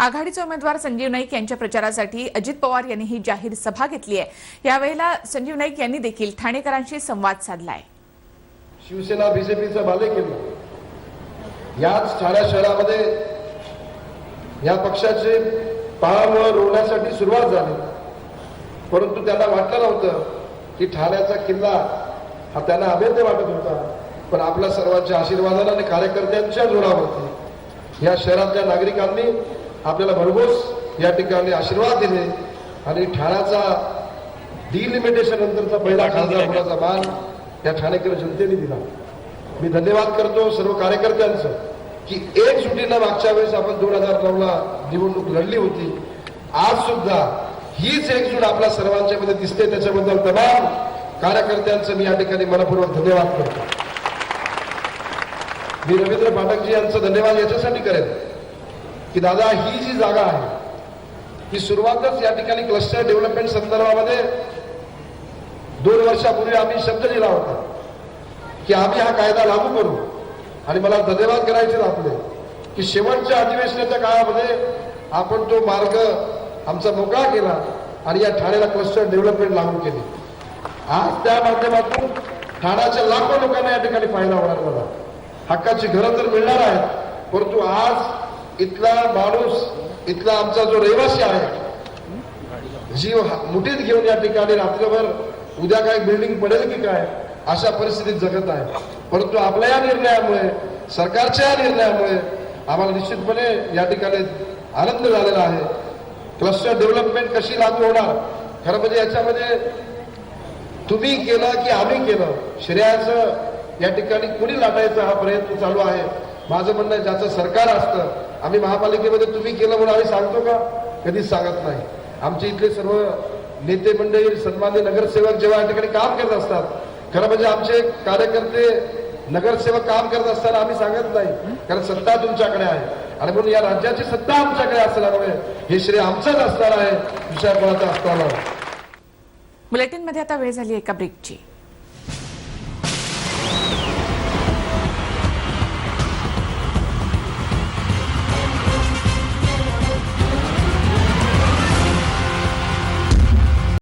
आघाडीचे उमेदवार संजीव नाईक यांच्या प्रचारासाठी अजित पवार यांनी ही जाहीर सभा घेतली आहे. यावेळेला संजीव नाईक यांनी देखील ठाणेकरांशी संवाद साधलाय. शिवसेना बीजेपीचं भाले केलं याच ठाण्या शहरामध्ये या पक्षाचे पाळामुळं रोवण्यासाठी सुरुवात झाली. परंतु त्यांना वाटलं नव्हतं की ठाण्याचा किल्ला हा त्यांना अभेद्य वाटत होता. पण आपल्या सर्वांच्या आशीर्वादाने आणि कार्यकर्त्यांच्या जोरावरती या शहरातल्या नागरिकांनी आपल्याला भरघोस या ठिकाणी आशीर्वाद दिले. आणि ठाण्याचा डिलिमिटेशन नंतरचा पहिला खासदार मान या ठाणेकर जनतेने दिला. मी धन्यवाद करतो सर्व कार्यकर्त्यांचं की एक सुटीनं मागच्या वेळेस आपण दोन हजार नऊला निवडणूक लढली होती. आज सुद्धा हीच एकजूट आपल्या सर्वांच्या मध्ये दिसते. त्याच्याबद्दल तमाम कार्यकर्त्यांचं मी या ठिकाणी मनपूर्वक धन्यवाद करतो. मी रवींद्र पाठकजी यांचं धन्यवाद याच्यासाठी करेन. की दादा ही जी जागा आहे ही सुरुवातच या ठिकाणी क्लस्टर डेव्हलपमेंट संदर्भामध्ये दोन वर्षापूर्वी आम्ही शब्द दिला होता की आम्ही हा कायदा लागू करू. आणि मला धन्यवाद करायचे आपले की शेवटच्या अधिवेशनाच्या काळामध्ये आपण तो मार्ग आमचा मोकळा केला आणि या ठाण्याला क्लस्टर डेव्हलपमेंट लागू केली. आज त्या माध्यमातून ठाण्याच्या लाखो लोकांना या ठिकाणी फायदा होणार मला. हक्काची घरं तर मिळणार आहेत परंतु आज इथला माणूस इथला आमचा जो रहिवासी आहे जीव हा- मुठीत घेऊन या ठिकाणी रात्रभर उद्या काय बिल्डिंग पडेल की काय अशा परिस्थितीत जगत आहे. परंतु आपल्या या निर्णयामुळे सरकारच्या या निर्णयामुळे आम्हाला निश्चितपणे या ठिकाणी आनंद झालेला आहे. क्लस्टर डेव्हलपमेंट कशी लागू होणार? खरं म्हणजे याच्यामध्ये तुम्ही केलं की आम्ही केलं? श्रेयाचं या ठिकाणी कुणी लाटायचा हा प्रयत्न चालू आहे? माझं म्हणणं आहे ज्याचं सरकार असतं आम्ही महापालिकेमध्ये तुम्ही केलं म्हणून आम्ही सांगतो का? कधीच सांगत नाही. आमचे इथले सर्व नेते मंडळी सन्मान्य नगरसेवक जेव्हा या ठिकाणी काम करत असतात खरं म्हणजे आमचे कार्यकर्ते नगरसेवक काम करत असताना आम्ही सांगत नाही कारण सत्ता तुमच्याकडे आहे. आणि म्हणून या राज्याची सत्ता आमच्याकडे असल्यामुळे हे श्रेय आमचंच असणार आहे विचार कोणाचं असणार मध्ये बुलेटिनमध्ये आता वेळ झाली एका ब्रेकची